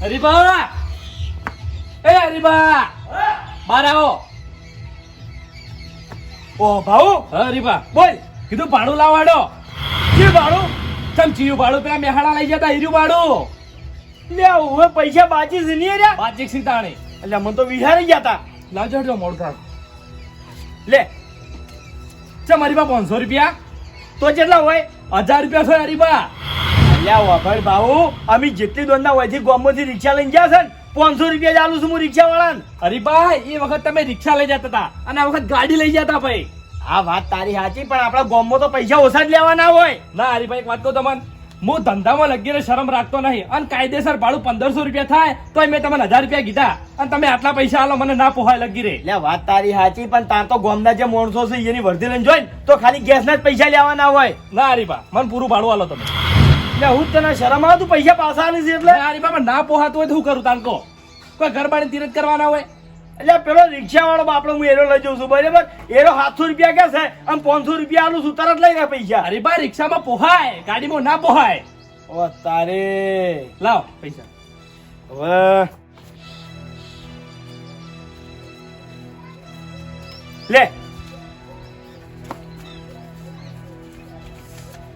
હરીબા એ હરીબા બાર આવો. ઓ ભાઉ હરીબા બોલ. કીધું ભાડું લાવાડો. કે ભાડું? ચમ ચીયું ભાડું? પેલા મેહાડા લઈ જતા હીરું ભાડું. લે હવે પૈસા બાકી છે નહીં રહ્યા? છે તાણે એટલે મને તો વિહારી ગયા તા. લાવજો હટજો મોડું લે લે. ચમ હરીબા પાંચસો રૂપિયા? તો જેટલા હોય. હજાર રૂપિયા છે હરીબા અલ્યા વાભાઈ ભાઉ અમે જેટલી દોડના હોયથી ગામમાંથી રિક્ષા લઈને ગયા છે ને, પાંચસો રૂપિયા આલું છું હું રિક્ષા વાળાને હરીબા એ વખત તમે રિક્ષા લઈ જતા હતા અને આ વખત ગાડી લઈ જતા ભાઈ. આ વાત તારી સાચી, પણ આપણા ગામમાં તો પૈસા ઓછા જ લેવાના હોય. ના હરીભાઈ એક વાત કહું તમને. હું ધંધામાં લગીને શરમ રાખતો નહીં અને કાયદેસર ભાડું પંદરસો રૂપિયા થાય તો મેં તમને હજાર રૂપિયા કીધા અને તમે આટલા પૈસા આલો મને ના પોહાય લગી રે એટલે વાત તારી સાચી, પણ તાર તો ગોમના જે માણસો છે, એની વર્ધી લઈને જોઈ તો ખાલી ગેસના જ પૈસા લેવાના હોય. ના હરીબા મને પૂરું ભાડું આલો તમે. એટલે હું તને શરમ આવે તું પૈસા પાછા આલી છે એટલે? ના બાપા ના પોહાતું હોય તો હું કરું તાનકો કોઈ ઘર બાળી તીરથ કરવાના હોય? એટલે પેલો રિક્ષા વાળો બાપડો હું એરો લઈ જાઉં છું બરાબર? એરો સાતસો રૂપિયા કે છે આમ પાંચસો રૂપિયા આલું છું તરત લઈ રહ્યા પૈસા. અરે ભાઈ રિક્ષામાં પોહાય ગાડીમાં ના પોહાય. ઓ તારે. લાવ પૈસા. હવે. લે.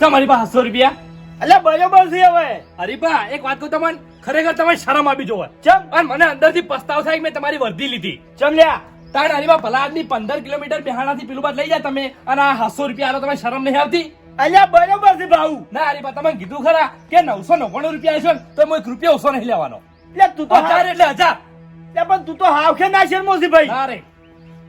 તમારી પાસે સાતસો રૂપિયા? એટલે બરોબર છે હવે. હરીબા એક વાત કહું તમને. ખરેખર તમે શરમ આપી જોવે ચમ. અને મને અંદરથી પસ્તાવ થાય કે મેં તમારી વર્દી લીધી. ચમ લ્યા. તાણ હરીબા ભલા આદમી પંદર કિલોમીટર બિહાણાથી પેલું બાદ લઈ જાય તમે અને આ સાતસો રૂપિયા આલો તમે શરમ નહીં આવતી? અલ્યા બરોબર છે ભાઉ. ના હરીબા તમે કીધું ખરા કે નવસો નવ્વાણું રૂપિયા છે તો હું એક રૂપિયા ઓછો નહીં લેવાનો. એટલે તું તો હજાર એટલે હજાર. પણ તું તો હાવખે ના છે મોસી ભાઈ. ના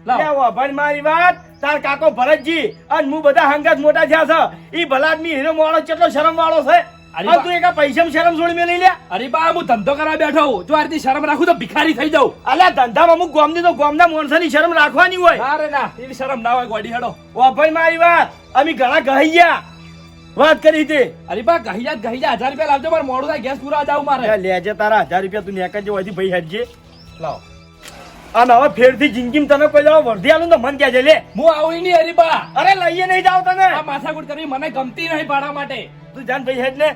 લાવ. મારી વાત તાર કાકો ભરતજી અને હું બધા હંગાત મોટા થયા છે. ઈ ભલા આદમી હીરો માણો કેટલો શરમ વાળો છે? અરે તું એક પૈસા શરમ છોડી આ અરે બા હું ધંધો કરવા બેઠો હું જો આરતી શરમ રાખું તો ભિખારી થઈ જાઉં. અલ્યા ધંધામાં અમુક ગોમ તો ગામના માણસોની શરમ રાખવાની હોય. અરે ના એવી શરમ ના હોય ગોડી હેડો. વાભાઈ મારી વાત અમે ઘણા ગયા વાત કરી હતી. અરે બા જા કહી હજાર રૂપિયા લાવજો મારે મોડું થાય ગેસ પૂરા જાવ મારે. લેજે તારા હજાર રૂપિયા તું નેકર જે હોયથી ભાઈ હેડજે. લાવ. અને હવે ફેરથી જિંદગી તને કોઈ દાડો વર્ધી આલું તો મન કહેજે લે. હું આવું નહીં હરીબા. અરે લઈએ નહીં જાવ તને. આ માથાકૂટ કરવી મને ગમતી નહીં ભાડા માટે. તું જાન ભાઈ હેડ ને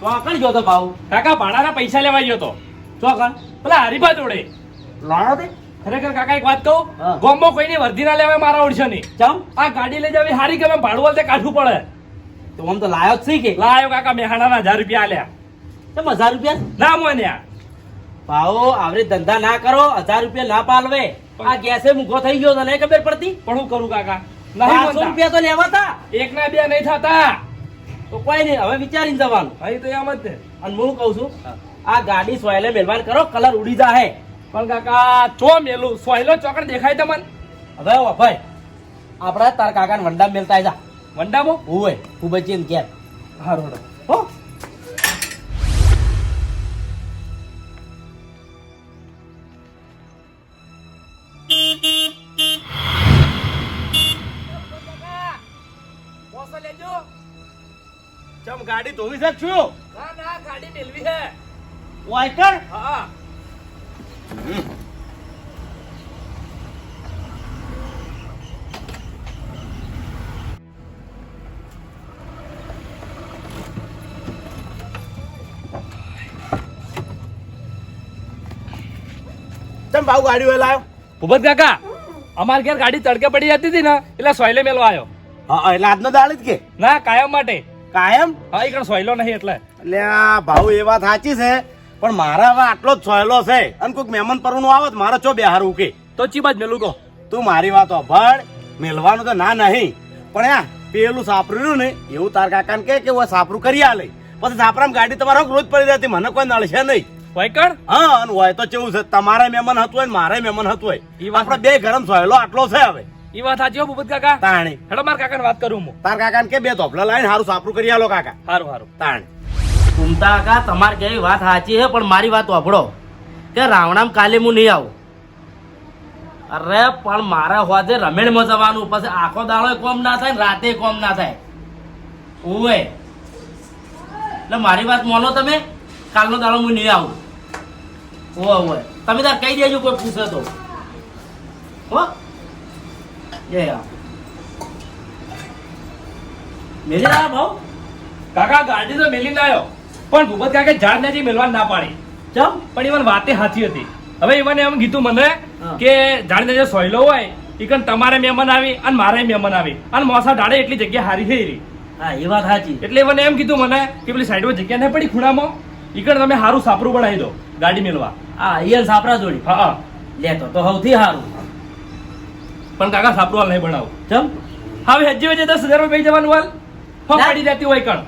તો આગળ ગયો તો ભાવ. કાકા ભાડાના પૈસા લેવા ગયો તો. તો આગળ પેલા હરીબા જોડે. લાયો તે? ખરેખર કાકા એક વાત કહું? હા. ગોમમાં કોઈની વર્ધી ના લેવાય મારા ઓળશે નહીં. ચમ? આ ગાડી લઈ જવી હારી ગમે ભાડું વાળતે કાઢવું પડે. તો આમ તો લાયો જ છે કે? લાયો કાકા મેહાણાના હજાર રૂપિયા આલ્યા. ચમ હજાર રૂપિયા? ના મોન્યા ભાવો આવરે ધંધા ના કરો હજાર રૂપિયા ના પાલવે. આ ગેસે મૂકો થઈ ગયો તને ખબર પડતી? પણ હું કરું કાકા? મોનતા. રૂપિયા તો લેવા તા એક ના બે નહીં થતા. તો કોઈ નહીં હવે વિચારીને જવાનું. અહીં તો એમ જ ને અને હું કહું છું આ ગાડી સોયલે મહેરબાન કરો કલર ઉડી જાહે. પણ કાકા ચો મેલું? સોયલો ચોકડ દેખાય તમને? હવે ભાઈ આપડા તાર કાકાને વંડા મેલતા જા વંડામો? હોય ખૂબ જ એમ હારો હારો. હો લેજો. ચમ ગાડી ધોવી છે છું ના ના ગાડી મેલવી છે. વાયકર હા. ચમ ભાવ ગાડી વેલા લાયો? ભૂપત કાકા અમાર ઘેર ગાડી તડકે પડી જતી હતી ને એટલે સોયલે મેલવા આવ્યો. હા એટલે આજનો દાળ જ કે? ના કાયમ માટે. કાયમ? હા એ સોયલો નહીં એટલે. એટલે આ ભાવ એ વાત સાચી છે પણ મારા હવે આટલો જ સોયલો છે. અને કોઈક મહેમાન પરનું આવે તો મારે ચો બેહાર કે? તો ચીબાજ મેલું કહો. તું મારી વાત અભળ મેલવાનું તો ના નહીં. પણ આ પેલું સાપરું ને એવું તાર કાકાને કે કે હું સાપરું કરી આલે. પછી સાપરામ ગાડી તમારો રોજ પડી જતી મને કોઈ નળશે નહીં. વૈકણ? હા અને હોય તો કેવું છે તમારે મહેમાન હતું હોય મારે મહેમાન હતું હોય. એ આપણે બે ગરમ સોયલો આટલો છે હવે. એ વાત સાચી હો ભૂપત કાકા? તાણી. હેડો માર કાકાને વાત કરું હું. તાર કાકાને કે બે ધોપલા લાવીને સારું સાપરું કરી આલો કાકા. હારું હારું. તાણ. કુમતા કાકા તમારે કેવી વાત સાચી છે પણ મારી વાત વાપડો કે રાવણામ કાલે હું નહીં આવું. અરે પણ મારા હોજે રમેણમાં જવાનું પછી આખો દાડો કોમ ના થાય ને રાતે કોમ ના થાય. ઓવે એટલે મારી વાત માનો તમે કાલનો દાડો હું નહીં આવું. ઓવે ઓવે તમે તાર કહી દેજો કોઈ પૂછે તો. હો? જય હા મેરી ભાવ? કાકા ગાડી તો મેલી ના આવ્યો પણ ભૂપત કાકે ઝાડ ને મેલવા ના પાડી. ચમ? પણ ઈવન વાતે સાચી હતી. હવે ઈવને એમ કીધું મને. કે ઝાડને જે સોયલો હોય ઈકન તમારે મહેમાન આવી અને મારે મહેમાન આવી. અને મોસા ડાળે એટલી જગ્યા હારી થઈ રહી. હા એ વાત સાચી એટલે ઈવને એમ કીધું મને કે પેલી સાઈડમાં જગ્યા નહીં પડી ખૂણામાં. ઈકન તમે સારું સાપરું બનાવી દો ગાડી મેલવા. હા અહીંયા સાપરા જોડી. હા હા. લેતો તો સૌથી સારું. પણ કાકા હાલ નહીં બનાવું. ચમ? હવે હજી વચ્ચે દસ હજાર રૂપિયા જવાનું હાલ. ફોન ના. પડી જતી હોય કણ.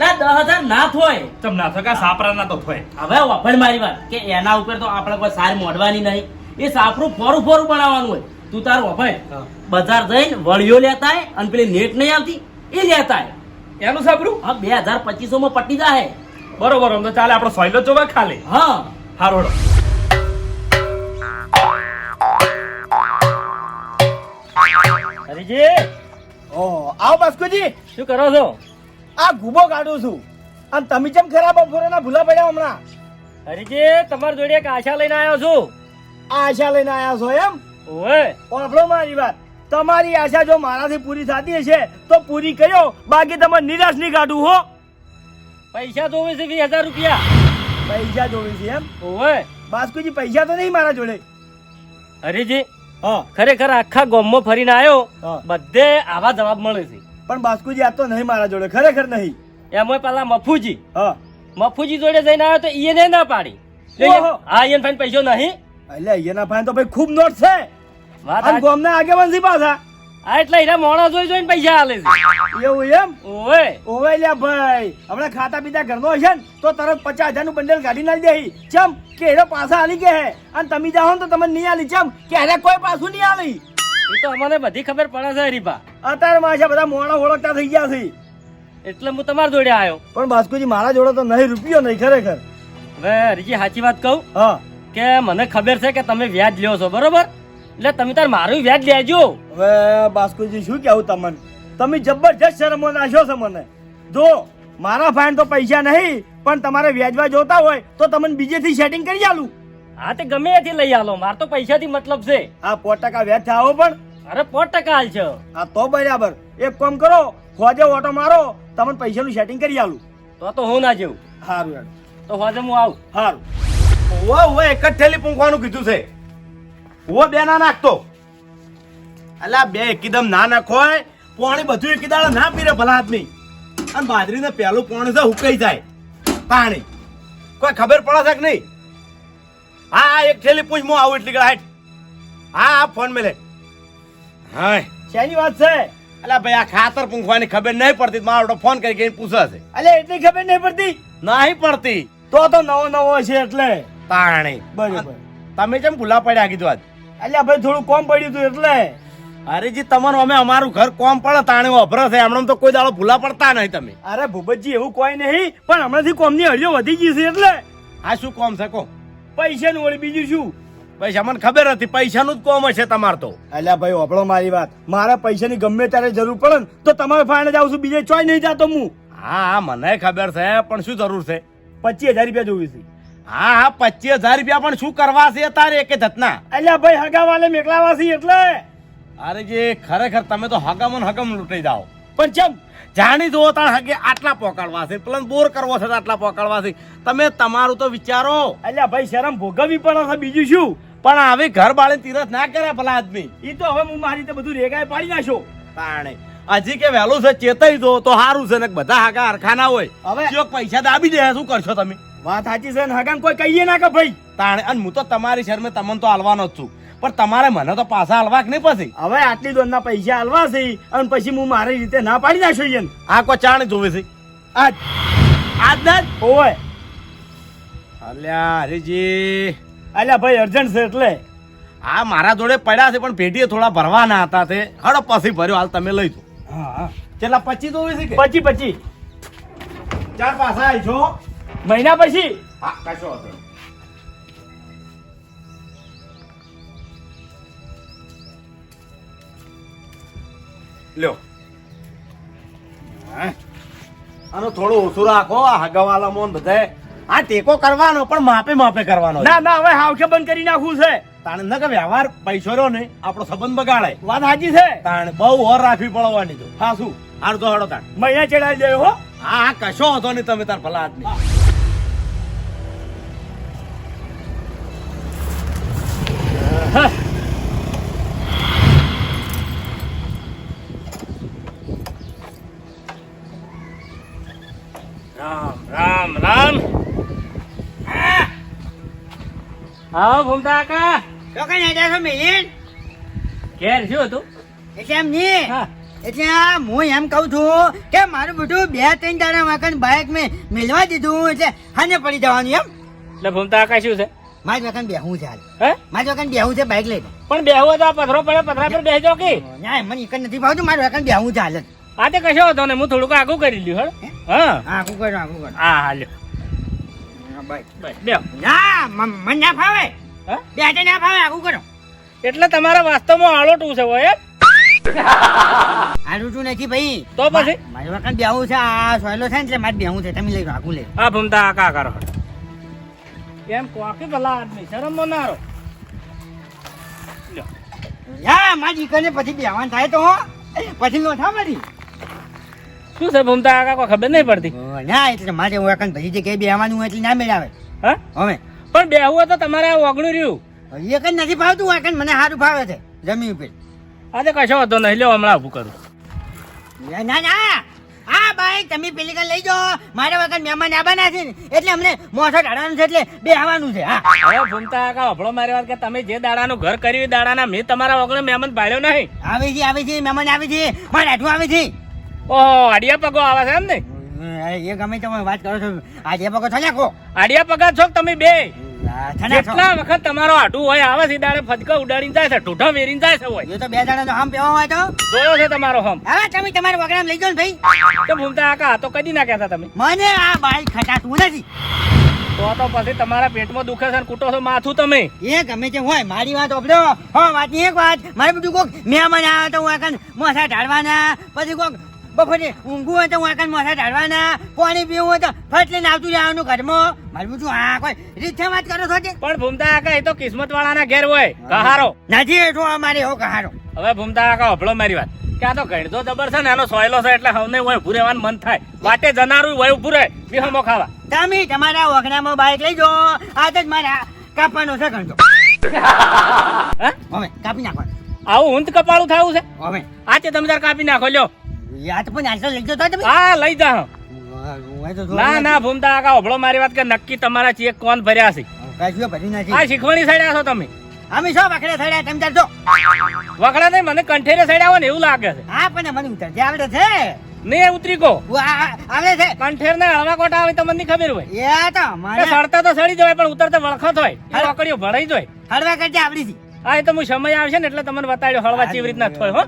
ના દસ હજાર ના થોય. ચમ ના થકા સાપરા ના તો થોય. હવે વફળ મારી વાત કે એના ઉપર તો આપણે કોઈ સાર મોડવાની નહીં. એ સાપરું ફોરું ફોરું બનાવવાનું હોય. તું તાર વફળ બજાર જઈને વળીઓ લેતા આય અને પેલી નેટ નહીં આવતી એ લેતા હે એનું સાપરું? હા બે હજાર પચીસો માં પટી જાય બરોબર આમ તો ચાલે આપણો સોયલો જોવા ખાલી. હા. હારો. હરીજી ઓહો આવો બાસ્કુજી. શું કરો છો? આ ગુબો કાઢું છું. અને તમે જેમ ખરાબ બપોરેના ભૂલા પડ્યા હમણાં. હરીજી તમારી જોડે એક આશા લઈને આવ્યો છું. આ આશા લઈને આવ્યા છો એમ? ઓએ સાંભળો મારી વાત. તમારી આશા જો મારાથી પૂરી થતી હશે તો પૂરી કર્યો. બાકી તમે નિરાશ નહીં કાઢું હો. પૈસા જોવે છે વીસ હજાર રૂપિયા. પૈસા જોવે છે એમ? ઓએ બાસ્કુજી પૈસા તો નહીં મારા જોડે. હરીજી ખરેખર આખા ગામમાં ફરીને આવ્યો. બધે આવા જવાબ મળે છે. પણ બાસ્કુજી આ તો નહીં મારા જોડે ખરેખર નહીં. એમાં પેલા મફુજી. હા. મફુજી જોડે જઈને આવ્યો તો ઈને ના પાડી. હા એને ફાઈન પૈસો નહીં. એટલે અહીંયાના ફાઈન તો ભાઈ ખૂબ નોટ છે. વાત ગામના આગેવાન છે પાછા. હા એટલે એના મોણા જોઈ જોઈને પૈસા આલે છે. એવું એમ? ઓવે. ઓવે લ્યા ભાઈ. હમણાં ખાતા પીતા ઘરનો હશે ને તો તરત પચાસ હજારનું બંડલ કાઢી નાખી ચમ કે એનો પાછા આલી કે હે. અને તમે જાઓ ને તો તમને નહીં આલી. ચમ કે એને કોઈ પાછું નહીં આલી. એ તો અમને બધી ખબર પડે છે હરીભા. અત્યારે મારા બધા મોણા ઓળખતા થઈ ગયા છે. એટલે હું તમારા જોડે આવ્યો પણ બાસ્કુજી મારા જોડે તો નહીં રૂપિયો નહીં ખરેખર. હવે હરીજી સાચી વાત કહું હા. કે મને ખબર છે કે તમે વ્યાજ લ્યો છો બરોબર? એટલે તમે તાર મારું વ્યાજ લેજો હવે બાસ્કુજી શું કહેવું તમને? તમે જબરજસ્ત શરમો નાખ્યો છે મને. જો મારા ફાઈન તો પૈસા નહીં પણ તમારે વ્યાજવા જોતા હોય તો તમને બીજેથી સેટિંગ કરી આલું. હા તે ગમે એથી લઈ આલો. માર તો પૈસાથી મતલબ છે. આ પોટ ટકા વ્યાજ થાવો પણ. અરે પોટ ટકા હાલ છે. આ તો બરાબર. એક કામ કરો ખોજે ઓટો મારો તમને પૈસાનું સેટિંગ કરી આલું. તો તો હું ના જેવું. સારું તો ખોજે હું આવું. સારું ઓવા ઓવા એક જ થેલી પૂંખવાનું કીધું છે. ઓ બે ના નાખતો. અલા બે એકદમ ના નાખોય પોણી બધું એકદાળ ના પીરે ભલા આદમી. અને બાજરીને પહેલું પોણી છે ઉકાઈ જાય. પાણી. કોઈ ખબર પડે છે કે નહીં? હા હા એક થેલી પૂછ હું આવું એટલી હાઈટ. હા હા ફોન મેલે. હા શેની વાત છે? અલા ભાઈ આ ખાતર પૂંખવાની ખબર નહીં પડતી. મારો ફોન કરી કરીને પૂછે છે. અલે એટલી ખબર નહીં પડતી? નહીં પડતી. તો તો નવો નવો છે એટલે. પાણી. બરાબર. તમે કેમ ભૂલા પડ્યા કીધું આજ. અલ્યા ભાઈ થોડું કોમ પડ્યું હતું એટલે. અરે જી તમારું અમે અમારું ઘર કોમ પડે તાણે વપરો છે. હમણાં તો કોઈ દાડો ભૂલા પડતા નહીં તમે. અરે ભૂપતજી એવું કોઈ નહીં પણ હમણાંથી કોમની હળીઓ વધી ગઈ છે એટલે. આ શું કોમ છે કો પૈસાનું વળી બીજું શું? પૈસા મને ખબર હતી પૈસાનું જ કોમ હશે તમાર તો. અલ્યા ભાઈ ઓપડો મારી વાત. મારા પૈસાની ગમે ત્યારે જરૂર પડે ને તો તમારે ફાઈને જાઉં છું બીજે ચોય નહીં જાતો હું. હા હા મને ખબર છે પણ શું જરૂર છે? પચીસ હજાર રૂપિયા જોવી છે. હા હા પચીસ હજાર રૂપિયા પણ શું કરવા છે તારે એક જતના? અલ્યા ભાઈ હગાવાલે મેકલાવા છે એટલે. અરે જે ખરેખર તમે તો હગામન હગમ લૂંટાઈ જાઓ. પણ ચમ. જાણી જુઓ તાર હગે આટલા પોકાડવા છે પ્લસ બોર કરવો છે આટલા પોકાડવા છે. તમે તમારું તો વિચારો. અલ્યા ભાઈ શરમ ભોગવવી પડે છે બીજું શું? પણ હવે ઘર બાળે તીરથ ના કરે ભલા આદમી? ઈ તો હવે હું મારી રીતે બધું રેગાય પાડી નાખો તાણે. હજી કે વહેલું છે ચેતાઈ દો તો સારું છે ને બધા હાગા હરખાના હોય. હવે પૈસા દાબી દે શું કરશો તમે? વાત સાચી છે ને હગન કોઈ કહીએ ના કે ભાઈ. તાણે અને હું તો તમારી શરમે તમને તો હાલવાનો જ છું. પણ તમારે મને તો પાછા હાલવા કે નહીં પછી? હવે આટલી દોરના પૈસા હાલવા છે અને પછી હું મારી રીતે ના પાડી નાખ્યો આ કોઈ ચાણ જોવે છે? આજ. આજ ના ઓય. અલ્યા હરીજી. અલ્યા ભાઈ અર્જન્ટ છે એટલે. હા મારા જોડે પડ્યા છે પણ પેટીએ થોડા ભરવાના હતા તે. હડો પછી ભર્યો હાલ તમે લઈ દો હા કેટલા પચી જોવે છે પચી પચી. ચાર પાછા આવી છો મહિના પછી? હા કશો હતો લ્યો. આનો થોડું ઓછું રાખો આ હગાવાલા મોન બધાય આ ટેકો કરવાનો પણ માપે માપે કરવાનો ના ના હવે હાવખે બંધ કરી નાખવું છે. તાણે ન કે વ્યવહાર પૈસો રહ્યો ને આપણો સંબંધ બગાડે. વાત સાચી છે? તાણે બહુ ઓર રાખવી પડવાની તો હા શું? હાર તો હડો તાણ. મહિના ચડાવી દેવો હો. કશો હતો નહીં તમે તાર ભલા આદમી. આવો ભૂમતા કાકા. તો કઈ હેડ્યા છો મિલિન ઘેર શું હતું? એટલે એમ નહીં હા. એટલે આ હું એમ કહું છું કે મારું બધું બે ત્રણ દાડા વાકન બાઇક મેં મેળવા દીધું એટલે હાને પડી જવાનું એમ. એટલે ભૂમતા કાકા શું છે? મારી વાકન બેહું છે હે? મારી વાકન બેહું છે બાઇક લઈને. પણ બેહવો તો પથરો પડે પથરા પર બેસજો કે? ના મને એક નથી ભાવતું મારું વાકન બેહું છે હાલ જ. આ તે કશો હતો ને હું થોડુંક આગું કરી લ્યું હે. હા? આગું કરો આખું કરો. હા હા, બાય. બેહો. ના મને ના ફાવે. હે? બે હાથે ના ફાવે આખું કરો. એટલે તમારા વાસ્તવમાં આળોટું છે હોય તું નથી ભાઈ. તો પછી? મારી વાકન બેહું છે આ સોયલો છે ને એટલે મારે બેહું છે તમે લઈ લો આખું લઈ લો. આ કા કરો. એમ કોકી ભલા આદમી? શરમ મનારો. યા મારી દીકરીને પછી બેહવાન થાય તો પછી લો થા મારી. શું છે ભૂમતા કાકા ખબર નહીં પડતી. ના એટલે મારે વાકન ભાઈ જગ્યાએ બેહવાનું એટલે ના મેળ આવે હા? હવે. પણ બેહવું તો તમારે ઓગણું રહ્યું. એક જ નથી ભાવતું વાકન મને સારું ભાવે છે જમીન ઉપર. આજે કશો વાંધો નહીં લ્યો હમણાં ઊભું કરું. ના ના. હા ભાઈ તમે પેલી કઈ લઈ જાઓ. મારા વખત મહેમાન આવવાના છે એટલે અમને મોસો દાડાનું છે એટલે બે આવવાનું છે હા. હવે ભૂમતા કાકા અભળો મારી વાત કે તમે જે દાડાનું ઘર કર્યું એ દાડાના મેં તમારા વગર મહેમાન ભાડ્યો નહીં. આવે છે આવે છે મહેમાન આવે છે. મારા આઠું આવે છે. ઓહો આડિયા પગો આવે છે એમ ને? એ ગમે તમે વાત કરો છો. આજે થયા કો? આડિયા પગા છો તમે બે? જેટલા વખત તમારો આટું હોય આવે છે દાડે ઉડાડીને જાય છે ઠૂઠા વેરીને જાય છે હોય. એ તો બે દાડા આમ પેવા હોય તો. જોયો છે તમારો હમ. હવે તમે તમારા વગડામ લઈ જાઓ ને ભાઈ. તો ભૂમતા તો કદી ના કહેતા તમે. મને આ બાઈ ખટાતું નથી. તો તો પછી તમારા પેટમાં દુખે છે કૂટો છો માથું તમે. એ ગમે તે હોય મારી વાત ઓપડો હો વાતની એક વાત. મારે બધું કોક મેં મને આવે તો હું આકન મોસા ઢાળવાના. પછી કોક બપોરે ઊંઘું હોય તો હું મોઢા ઢાળવાના પાણી પીવું હોય તો ફટ લઈને આવતું રહેવાનું ઘરમાં. મારું બધું આ કોઈ રીતે વાત કરો છો કે? પણ ભૂમતા કાકા એ તો કિસ્મત વાળાના ઘેર હોય. કહારો. નથી એટલો અમારે એવો કહારો. હવે ભૂમતા કાકા હભળો મારી વાત. કે આ તો ગણતો જબર છે ને આનો સોયલો છે એટલે હવને હોય ઉભું રહેવાનું મન થાય. વાટે જનારું હોય ઉભું રહે વિહમો ખાવા. તમે તમારા ઓગણામાં બાઈક લઈ જાઓ. આ તો જ મારે કાપવાનો છે ગણતો હે? હવે કાપી નાખો આવું ઊંટ કપાળું થયું છે? હવે. આજે તમે તાર કાપી નાખો લ્યો. યાદ પણ આટલો લઈ જાઓ તમે. હા લઈ જા ના ના ભૂમતા કાકા હભળો મારી વાત કે નક્કી તમારા ચેક કોણ ભર્યા છે. કશું ભર્યું નથી આ શીખવણી સાઈડ છો તમે. અમે શું વખડે થયા તમે ચાલજો વખડા નહીં મને કંઠેરે સાઈડ આવો ને એવું લાગે છે. હા પણ મને ઉતરજે આવડે છે. નહીં ઉતરી કો હું આ- આ- આવડે છે. કંઠેર ને હળવા કોટા આવે તમને ખબર હોય. એ તો કે સડતા તો સડી જવાય પણ ઉતરતા વળખત હોય. એ રોકડીઓ ભરાઈ જાય હળવા કરજે આવડી હતી હા એ તો હું સમય આવશે ને એટલે તમને બતાડ્યો હળવા ચીવ રીતના થયો હો.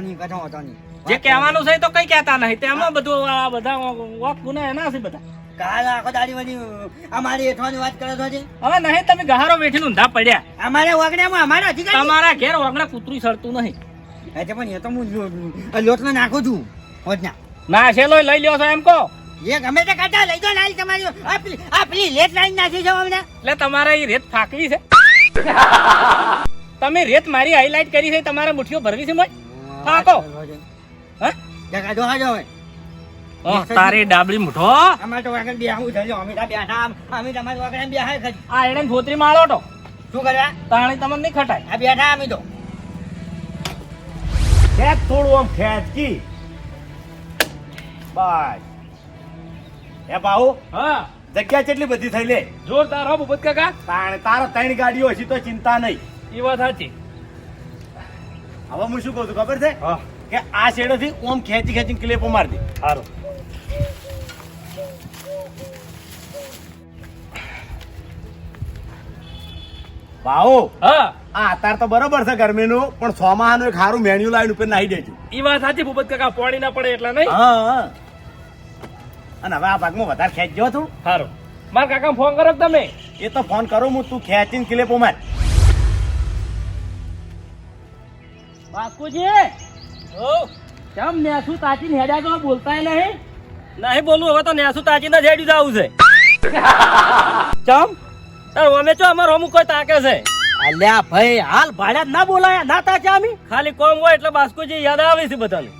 નહીં કથો નહીં. જે કહેવાનું છે તો કઈ કહેતા નહીં. તેમાં બધું આ બધા વોક ગુના એના છે બધા. કાલ આખો દાડી વળી અમારી એઠવાની વાત કરો છો હવે નહીં તમે ગહારો બેઠી ઊંધા પડ્યા. અમારે વગડામાં અમારા અધિકાર. તમારા ઘેર ઓગણા કૂતરું સડતું નહીં. એટલે પણ એ તો હું લોટમાં નાખું છું હોજના ના છેલ્લો લઈ લ્યો છો એમ કહો. એ ગમે તે કાઢા લઈ જાઓ લાલ તમારી આ પેલી લાઈન નાખી છે અમને એટલે તમારે એ રેત ફાકવી છે. તમે રેત મારી હાઈલાઈટ કરી છે તમારે મુઠ્ઠીઓ ભરવી છે મોય? ફાકો. હા? જગા જો હાજો હવે. ઓહ, તારી ડાબડી મુઠો અમારે તો વાગણ બેહવું થયો અમે તો બેઠા અમે તમારી વાગણ બેહાય ખરી આ એને ધોતરી માળો તો. શું કરવા તાણી તમને નહીં ખટાય. આ બેઠા અમે તો. ખેંચ થોડું આમ ખેંચકી બસ હે બાહુ હા. જગ્યા કેટલી બધી થઈ લે? જોરદાર હો ભૂપત કાકા. તાણ તારો ત્રણ ગાડીઓ હશે તો ચિંતા નહીં. એ વાત સાચી. હવે હું શું કહું છું ખબર છે? હા. કે આ શેડોથી ઓમ ખેંચી ખેંચીને ક્લેપો મારી દે. સારું બાહુ હા. આ અતાર તો બરોબર છે ગરમીનું પણ સોમાહાનું એક સારું મેન્યુ લાવીને ઉપર નાહી દેજો. એ વાત સાચી ભૂપત કાકા પાણી ના પડે એટલે નહીં? હા હા. અને હવે આ ભાગમાં વધારે ખેંચજો તું. સારું માર કાકા ફોન કરો તમે? એ તો ફોન કરો હું તું ખેંચીને ક્લેપો માર. બાપુજી! કેમ નેસુ તાચીને હેડ્યા તો બોલતાય નહીં? નહીં બોલું હવે તો નેસુ તાચીને જ હેડી જવું છે. ચમ? તાર અમે ચો અમાર અમુક કોઈ તાકે છે? અલ્યા ભાઈ હાલ ભાડ્યા ના બોલાયા ના તાચા અમે ખાલી કોમ હોય એટલે બાસ્કુજી યાદ આવે છે બધાને.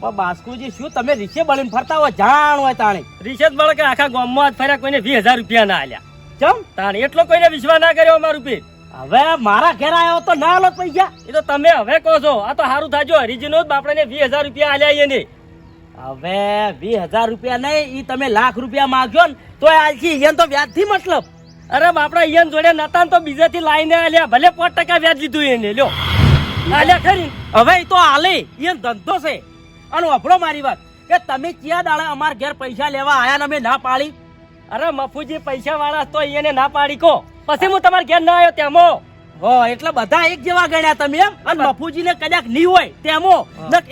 પણ બાસ્કુજી શું તમે રીસે બળીને ફરતા હોય? જાણ હોય તાણે. જ બળ કે આખા ગામમાં જ ફર્યા કોઈને વીસ હજાર રૂપિયા ના આલ્યા. ચમ? તાણે એટલો કોઈને વિશ્વાસ ના કર્યો અમારું પે હવે મારા ઘેર આવ્યો તો ના લો પૈસા. એ તો તમે હવે કહો છો. આ તો સારું થાજો. હરીજીનો જ બાપડાને વીસ હજાર રૂપિયા આલ્યા એને. હવે વીસ હજાર રૂપિયા નહીં એ તમે લાખ રૂપિયા માગજો ને તો આલથી અહીંયા તો વ્યાજથી મતલબ. અરે બાપડા અહીંયા જોડે નતા તો બીજેથી લાઈને આલ્યા. ભલે પાંચ ટકા વ્યાજ લીધું એને. લ્યો. આલ્યા ખરી હવે એ તો આલે. એ ધંધો છે. અને વફડો મારી વાત. કે તમે ક્યાં દાડે અમાર ઘેર પૈસા લેવા આયા ને અમે ના પાડી? અરે મફુજી પૈસા વાળા તો એને ના પાડી. કો પછી હું તમારે ઘેર ના આવ્યો તેમો. હો એટલે બધા એક જેવા ગણ્યા તમે એમ? અને મફુજીને કદાચ નહીં હોય તેમો.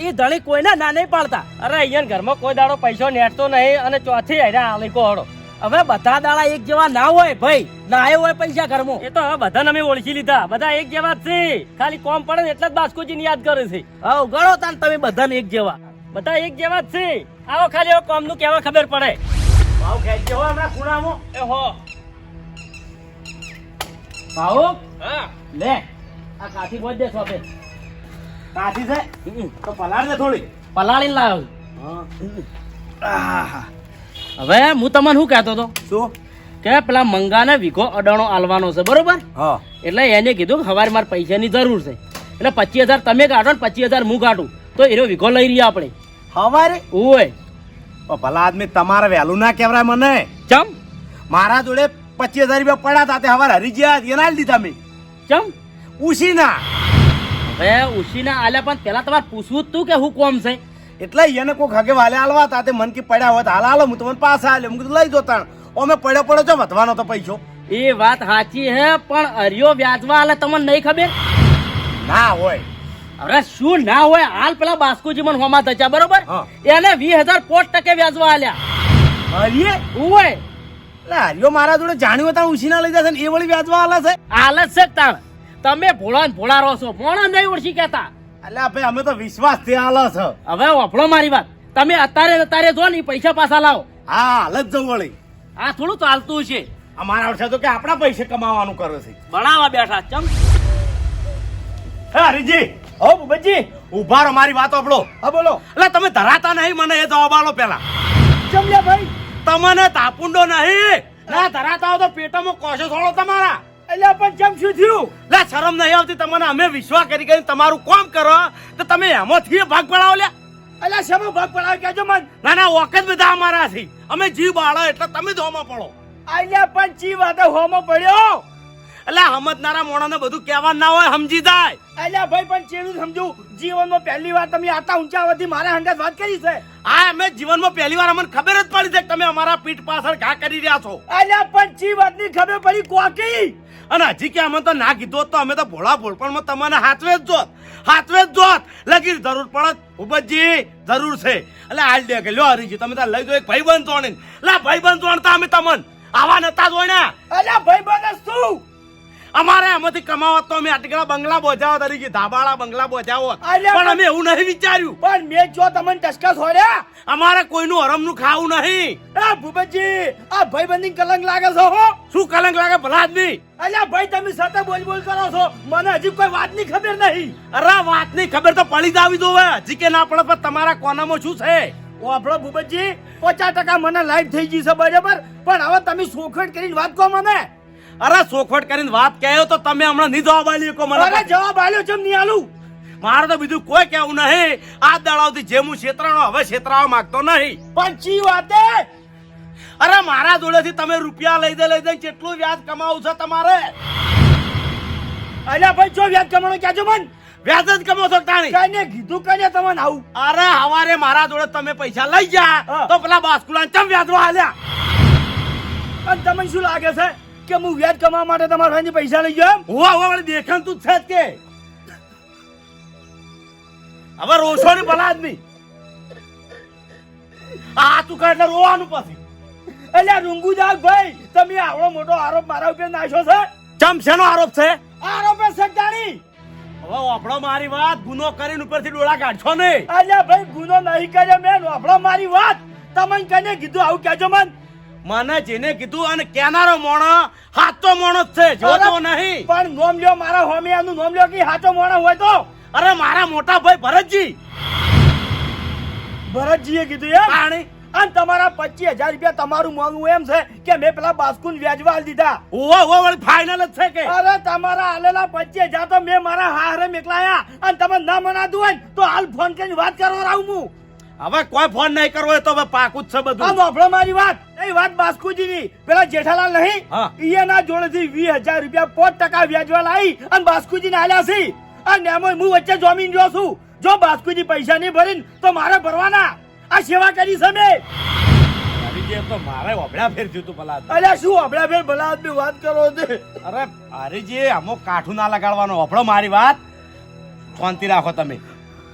એ ધણી કોઈને ના નહીં પાડતા. અરે અહીંયા ઘરમાં કોઈ દાડો પૈસો નેટતો નહીં અને ચોથી હેરા આલે કો હળો હવે બધા દાડા એક જેવા ના હોય ભાઈ. ના આવ્યો હોય પૈસા ઘરમાં. એ તો હવે બધાને અમે ઓળખી લીધા. બધા એક જેવા જ છે. ખાલી કોમ પડે ને એટલે જ બાસ્કોજીને યાદ કરે છે. હા ગણો તાન તમે બધાને એક જેવા. બધા એક જેવા જ છે. આવો ખાલી હવે કોમનું કેવા ખબર પડે. ભાવ ખેંચજો હો હમણાં ખૂણામાં. એ હો. ભાવો? હા. લે આ કાઠી પહોંચ દે શોપે કાઠી છે? તો પલાળ દે થોડી. પલાળી લાવ. હવે હું તમને શું કહેતો હતો? શું? કે પેલા મંગાને વીઘો અડાણો આલવાનો છે બરોબર? હા. એટલે એને કીધું કે સવારે મારે પૈસાની જરૂર છે. એટલે પચીસ હજાર તમે કાઢો ને પચીસ હજાર હું કાઢું. તો એનો વીઘો લઈ રહ્યા આપણે. હવારે? ઓય. ભલા આદમી તમારે વહેલું ના કહેવાય મને. ચમ? મારા જોડે પચીસ હજાર રૂપિયા પડ્યા હતા તે હવાર હરી ગયા એના લીધા મેં. ચમ ઉશીના હવે ઉશીના આલ્યા પણ પેલા તમારે પૂછવું જ તું કે હું કોમ છે? એટલે એને કોઈ હગે વાલે હાલવા હતા તે મન કે પડ્યા હોત હાલ હાલો હું તમને પાછા હાલ્યો હું કીધું લઈ જો તાણ. અમે પડ્યો પડ્યો છો વધવાનો તો પૈસો. એ વાત સાચી હે પણ અરિયો વ્યાજવા આલે તમને નહીં ખબર? ના હોય. અરે શું ના હોય? હાલ પેલા બાસ્કુજી મને હોમા થયા બરોબર. એને વીસ હજાર પોસ્ટ ટકે વ્યાજવા આલ્યા. હું ઓય હરિયો મારા જોડે જાણ્યું હતા ઉછીના લઈ જશે ને એ વળી વ્યાજવા આલે છે. હાલત છે તાણ. તમે ભોળા ભોળા રહો છો. મોણા નહીં ઓળખી કેતા એટલે ભાઈ અમે તો વિશ્વાસથી આલે છે. હવે વફળો મારી વાત. તમે અત્યારે અત્યારે જો ને પૈસા પાછા લાવો. હા હાલ જ જવું વળી. આ થોડું ચાલતું છે. અમારા વર્ષે તો કે આપણા પૈસે કમાવાનું કરે છે. બનાવા બેઠા ચમ. હે હરીજી. હો ભૂપતજી ઊભા રહો મારી વાત આપડો હા બોલો. એટલે તમે ધરાતા નહીં મને એ જવાબ આલો પેલા. ચમલ્યા ભાઈ? તમને તાપુંડો નહીં. ના ધરાતા હો તો પેટમાં કોશો થોડો તમારા. એટલે પણ ચમ શું થયું? લે શરમ નહીં આવતી તમને. અમે વિશ્વાસ કરી કરીને તમારું કોમ કરો. તો તમે એમાંથી ભાગ પડાવો લ્યા એટલે શેમાં ભાગ પડાવ કેજો મન. ના ના વખત બધા અમારા છે અમે જીવ બાળો એટલે તમે ધોમાં પડો. અહીંયા પણ જીવ વાતે હોમો પડ્યો? એટલે સમજનારા મોણાને બધું કહેવા ના હોય સમજી જાય. અલ્યા ભાઈ પણ ચેડું સમજુ. જીવનમાં પહેલી વાર તમે આતા ઊંચા વધી મારા હંગાત વાત કરી છે? આ અમે જીવનમાં પહેલી વાર અમને ખબર જ પડી છે કે તમે અમારા પીઠ પાછળ ઘા કરી રહ્યા છો. અલ્યા પણ ચી વાતની ખબર પડી કોકી? અને હજી કે અમે તો ના કીધો તો અમે તો ભોળા ભોળપણમાં તમને હાથવે જ જોત. હાથવે જ જોત. લગી જરૂર પડત ઉપજી જરૂર છે. એટલે હાલ દે કે લ્યો હરીજી તમે તાર લઈ દો એક ભાઈબંધ જોણે લા ભાઈબંધ જોણતા અમે તમને આવા નતા જોણ્યા અલ્યા ભાઈ બને શું? અમારે આમાંથી કમાવત તો અમે આટલા બંગલા બોજાવો તરીકે ધાબાળા બંગલા બોજાવો. પણ અમે એવું નહીં વિચાર્યું. પણ મેં જો તમને ટસકા છોડ્યા અમારે કોઈનું હરમનું ખાવું નહીં. એ ભૂપતજી આ ભાઈબંધી કલંક લાગે છો હો. શું કલંક લાગે? ભલા આદમી અલ્યા ભાઈ તમે સતત બોલ બોલ કરો છો. મને હજી કોઈ વાતની ખબર નહીં. અરે વાતની ખબર તો પડી જ આવી જોવે. હજી કે ના પડે પણ તમારા કોનામાં શું છે? ઓ આપણો ભૂપતજી પચાસ ટકા મને લાઈટ થઈ ગઈ છે બરાબર? પણ હવે તમે શોખણ કરીને વાત કહો મને. અરે સોખવટ કરીને વાત કહ્યો તો તમે હમણાં નહીં જવાબ આલ્યો કો મને. અરે જવાબ આલ્યો ચમ નહીં આલું. મારે તો બીજું કોઈ કહેવું નહીં. આ દડાવથી જે હું છેતરાણો હવે છેતરાવા માંગતો નહીં. પણ ચી વાતે? અરે મારા જોડેથી તમે રૂપિયા લઈ દે લઈ દે કેટલું વ્યાજ કમાવું છે તમારે? અલ્યા ભાઈ જો વ્યાજ કમાણો ક્યાં છો મન. વ્યાજ જ કમાવો છો તાણી. કઈને કીધું કઈને તમને આવું. અરે હવારે મારા જોડે તમે પૈસા લઈ જા હા. તો પેલા બાસ્કુલા ચમ વ્યાજ હાલ્યા? અને તમને શું લાગે છે? કે હું વ્યાજ કમાવા માટે તમારા ભાઈની પૈસા લઈ ગયો એમ? હું હવે વળી દેખાણ તું છે કે. હવે રોશો ને ભલા આદમી આ તું કહે રોવાનું પછી. અલ્યા રૂંગુ જાગ ભાઈ તમે આવડો મોટો આરોપ મારા ઉપર નાખ્યો છે? ચમ શેનો આરોપ છે? આરોપ એ સત્તાની હવે વાપડો મારી વાત ગુનો કરીને ઉપરથી ડોળા કાઢશો ને અલ્યા ભાઈ ગુનો નહીં કર્યો મેં વાપરો મારી વાત. તમને કને કીધું આવું કહેજો મન. મને જેને કીધું અને કેનારો મોણો હાથો મોણો જ છે જોતો નહીં. પણ નોમ લ્યો મારા હોમિયાનું નોમ લ્યો કે હાચો મોણો હોય તો. અરે મારા મોટા ભાઈ ભરતજી. ભરતજીએ કીધું એમ? પાણી. અને તમારા પચીસ હજાર રૂપિયા તમારું મોંઘું એમ છે કે મેં પેલા બાસ્કુન વ્યાજવા દીધા. ઓવો ઓવો વળી ફાઇનલ જ છે કે? અરે તમારા આલેલા પચીસ હજાર તો મેં મારા હારે મેકલાયા. અને તમે ના મનાતું હોય તો હાલ ફોન કરીને વાત કરવા આવું હું હવે કોઈ ફોન નહીં કરવો હોય તો હવે પાકું જ છે આ બધું સાંભળો મારી વાત. એ વાત બાસ્કુજીની. પેલા જેઠાલાલ નહીં. ઈયાના જોડેથી વીસ હજાર રૂપિયા પાંચ ટકા વ્યાજવા લાવી અને બાસ્કુજીને આલ્યા છે. અને એમાં હું વચ્ચે જોમીન જો છું. જો બાસ્કુજી પૈસા નહીં ભરીને તો મારે ભરવાના. આ સેવા કરી છે મેં. તો મારે ઓભળ્યા ફેર થયું તું ભલા. અલ્યા શું અબડા ફેર? ભલા આદમી વાત કરો છે. અરે હરીજી અમો કાઠું ના લગાડવાનો ઓભળો મારી વાત. શાંતિ રાખો તમે.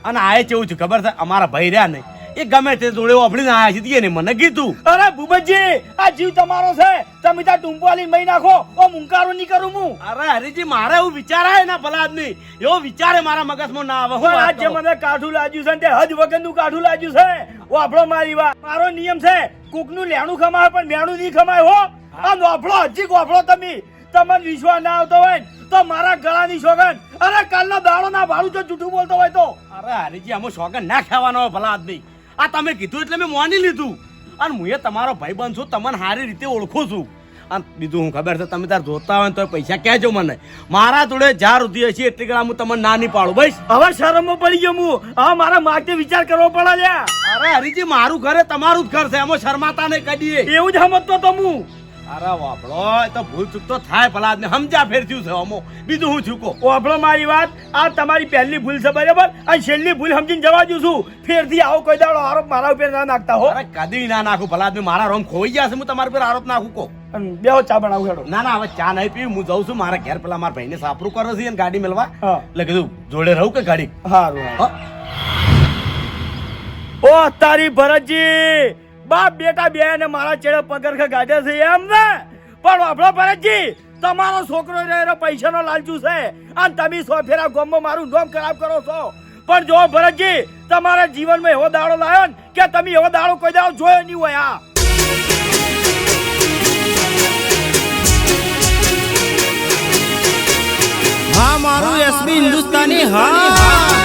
અને આ કેવું છે ખબર છે? અમારા ભાઈ રહ્યા નહીં. એ ગમે તે જોડે ઓભળીને આયા છે ને મને કીધું. અરે ભૂપતજી આ જીવ તમારો છે. તમે ત્યાં ટૂંપવાલી મહી નાખો ઓ મુંકારો નહીં કરું હું. અરે હરીજી મારે એવું વિચારાય ના ભલા આદમી. એવો વિચારે મારા મગજમાં ના આવે હું આજે મને કાઠું લાગ્યું છે ને તે હજ વગરનું કાઠું લાગ્યું છે. વાપરો મારી વાત. મારો નિયમ છે કુકનું લેણું ખમાય પણ મેણું નહીં ખમાય હો. આ નોફળો હજી ગોફળો તમે. તમને વિશ્વાસ ના આવતો હોય તો મારા ગળાની સોગન અરે કાલનો દાડો ના ભાડું જો જૂઠું બોલતો હોય તો. અરે હરીજી અમે સોગન ના ખાવાનો હોય ભલા આદમી. આ તમે કીધું એટલે મેં માની લીધું. અને હું એ તમારો ભાઈ બન છું તમને સારી રીતે ઓળખું છું. અને બીજું હું ખબર છે તમે તાર જોતા હોય ને તો પૈસા કહેજો મને. મારા જોડે જ્યાં સુધી હશે એટલી ગળા હું તમને ના નહીં પાડું બસ. હવે શરમમાં પડી ગયો હું હવે મારા માટે વિચાર કરવો પડે છે અરે હરીજી મારું ઘર એ તમારું જ ઘર છે. એમાં શરમાતા નહીં કદીએ એવું જ સમજતો તો હું અરે વાપડો તો ભૂલ ચૂક તો થાય ભલા આદમી સમજ્યા ફેર થયું છે અમો. બીજું હું ચૂકો વાપરો મારી વાત આ તમારી પહેલી ભૂલ છે બરાબર? અને છેલ્લી ભૂલ સમજીને જવા દઉં છું. ફેરથી આવો કોઈ દાડો આરોપ મારા ઉપર ના નાખતા હો. કદી ના નાખું ભલા આદમી મારા રોમ ખોઈ ગયા છે હું તમારા પર આરોપ નાખું અને ચા બનાવું હેડો. ના ના હવે ચા નહીં પીવી હું જઉં છું મારા ઘેર પેલા મારા ભાઈને સાપરું કરો છે ગાડી મેળવા. એટલે કીધું જોડે રહું કે ગાડી? હારું ઓ તારી ભરતજી! બાપ બેટા બે ને મારા ચેડે પગરખા ગાઢે છે એમ ને? પણ આપણો ભરતજી તમારો છોકરો એનો પૈસાનો લાલચુ છે. અને તમે સો ફેરા ગામમાં મારું નોમ ખરાબ કરો છો. પણ જો ભરતજી તમારા જીવનમાં એવો દાડો લાવ્યો ને કે તમે એવો દાડો કોઈ દાડો જોયો નહીં હોય આ. હા મારું એસબી હિન્દુસ્તાની હા.